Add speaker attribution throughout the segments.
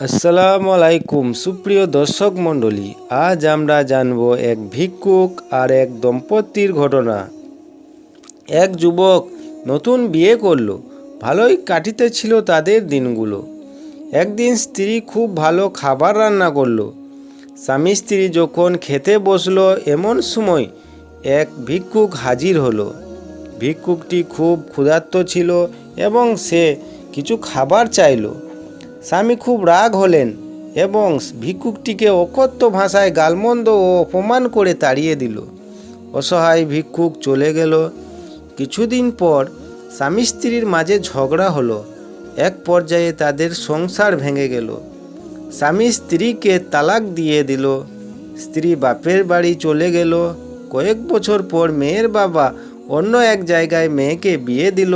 Speaker 1: আসসালামু আলাইকুম সুপ্রিয় দর্শক মণ্ডলী, আজ আমরা জানব এক ভিক্ষুক আর এক দম্পতির ঘটনা। এক যুবক নতুন বিয়ে করল, ভালোই কাটিতেছিল তাদের দিনগুলো। একদিন স্ত্রী খুব ভালো খাবার রান্না করল। স্বামী স্ত্রী যখন খেতে বসল এমন সময় এক ভিক্ষুক হাজির হলো। ভিক্ষুকটি খুব ক্ষুধার্ত ছিল এবং সে কিছু খাবার চাইলো। স্বামী খুব রাগ হলেন এবং ভিক্ষুকটিকে অকথ্য ভাষায় গালমন্দ ও অপমান করে তাড়িয়ে দিল। অসহায় ভিক্ষুক চলে গেল। কিছুদিন পর স্বামী স্ত্রীর মাঝে ঝগড়া হলো। এক পর্যায়ে তাদের সংসার ভেঙে গেল। স্বামী স্ত্রীকে তালাক দিয়ে দিল। স্ত্রী বাপের বাড়ি চলে গেল। কয়েক বছর পর মেয়ের বাবা অন্য এক জায়গায় মেয়েকে বিয়ে দিল।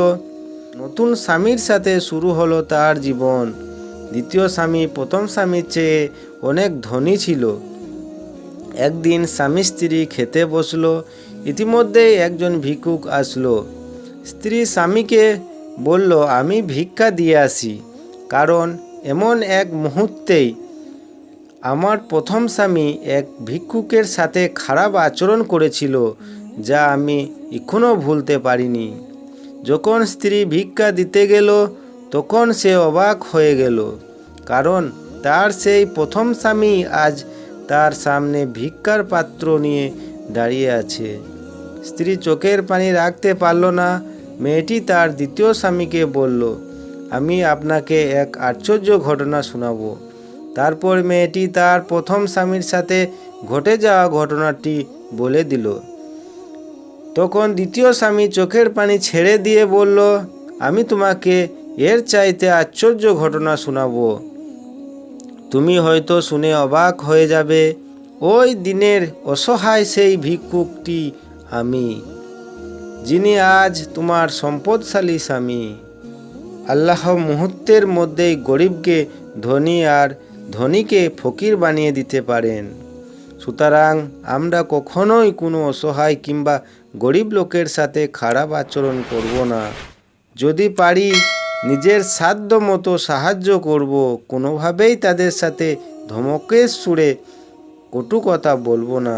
Speaker 1: নতুন স্বামীর সাথে শুরু হলো তার জীবন। দ্বিতীয় স্বামী, প্রথম স্বামীর চেয়ে অনেক ধনী ছিল। একদিন স্বামী স্ত্রী খেতে বসল ইতিমধ্যেই একজন ভিক্ষুক আসলো। স্ত্রী স্বামীকে বলল, আমি ভিক্ষা দিয়ে আসি, কারণ এমন এক মুহূর্তেই আমার প্রথম স্বামী এক ভিক্ষুকের সাথে খারাপ আচরণ করেছিল, যা আমি এখনও ভুলতে পারিনি। যখন স্ত্রী ভিক্ষা দিতে গেল তখন সে অবাক হয়ে গেল, কারণ তার সেই প্রথম স্বামী আজ তার সামনে ভিক্ষার পাত্র নিয়ে দাঁড়িয়ে আছে। স্ত্রী চোখের পানি রাখতে পারল না, মেয়েটি তার দ্বিতীয় স্বামীকে বলল, আমি আপনাকে এক আশ্চর্য ঘটনা শোনাবো। তারপর মেয়েটি তার প্রথম স্বামীর সাথে ঘটে যাওয়া ঘটনাটি বলে দিল। তখন দ্বিতীয় স্বামী চোখের পানি ছেড়ে দিয়ে বলল, আমি তোমাকে এর চাইতে আশ্চর্য ঘটনা শোনাবো। তুমি হয়তো শুনে অবাক হয়ে যাবে, ওই দিনের অসহায় সেই ভিক্ষুকটি আমি, যিনি আজ তোমার সম্পদশালী স্বামী। আল্লাহ মুহূর্তের মধ্যেই গরিবকে ধনী আর ধনীকে ফকির বানিয়ে দিতে পারেন। সুতরাং আমরা কখনোই কোনো অসহায় কিংবা গরিব লোকের সাথে খারাপ আচরণ করব না। যদি পারি নিজের সাধ্য মতো সাহায্য করব কোনোভাবেই তাদের সাথে ধমকের সুরে কটু কথা বলব না।